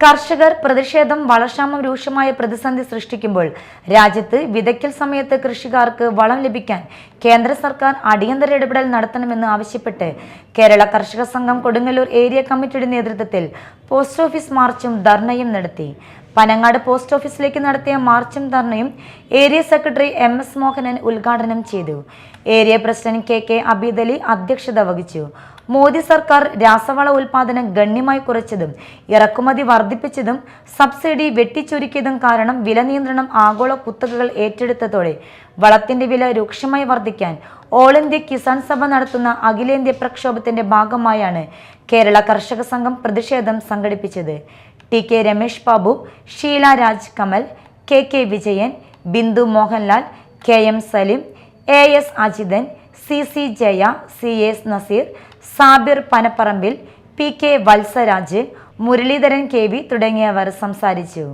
കർഷകർ പ്രതിഷേധം വളക്ഷാമം രൂക്ഷമായ പ്രതിസന്ധി സൃഷ്ടിക്കുമ്പോൾ രാജ്യത്ത് വിതയ്ക്കൽ സമയത്ത് കൃഷിക്കാർക്ക് വളം ലഭിക്കാൻ കേന്ദ്ര സർക്കാർ അടിയന്തര ഇടപെടൽ നടത്തണമെന്ന് ആവശ്യപ്പെട്ട് കേരള കർഷക സംഘം കൊടുങ്ങല്ലൂർ ഏരിയ കമ്മിറ്റിയുടെ നേതൃത്വത്തിൽ പോസ്റ്റ് ഓഫീസ് മാർച്ചും ധർണയും നടത്തി. പനങ്ങാട് പോസ്റ്റ് ഓഫീസിലേക്ക് നടത്തിയ മാർച്ചും ധർണയും area secretary M S Mohanan ഉദ്ഘാടനം ചെയ്തു. Area president K K Abeedali അധ്യക്ഷത വഹിച്ചു. മോദി സർക്കാർ രാസവള ഉൽപാദനം ഗണ്യമായി കുറച്ചതും ഇറക്കുമതി വർദ്ധിപ്പിച്ചതും സബ്സിഡി വെട്ടിച്ചുരുക്കിയതും കാരണം വില നിയന്ത്രണം ആഗോള കുത്തകകൾ ഏറ്റെടുത്തതോടെ വളത്തിന്റെ വില രൂക്ഷമായി വർദ്ധിക്കാൻ ഓൾ ഇന്ത്യ കിസാൻ സഭ നടത്തുന്ന അഖിലേന്ത്യാ പ്രക്ഷോഭത്തിന്റെ ഭാഗമായാണ് കേരള കർഷക സംഘം പ്രതിഷേധം സംഘടിപ്പിച്ചത്. T K Ramesh Babu Sheela Raj Kamal K K Vijayan Bindu Mohanlal K M Salim A S Ajithan C C Jaya C S Nazeer Sabir Panapparambil P K Valsaraj Muraleedharan K V തുടങ്ങിയവർ സംസാരിച്ചു.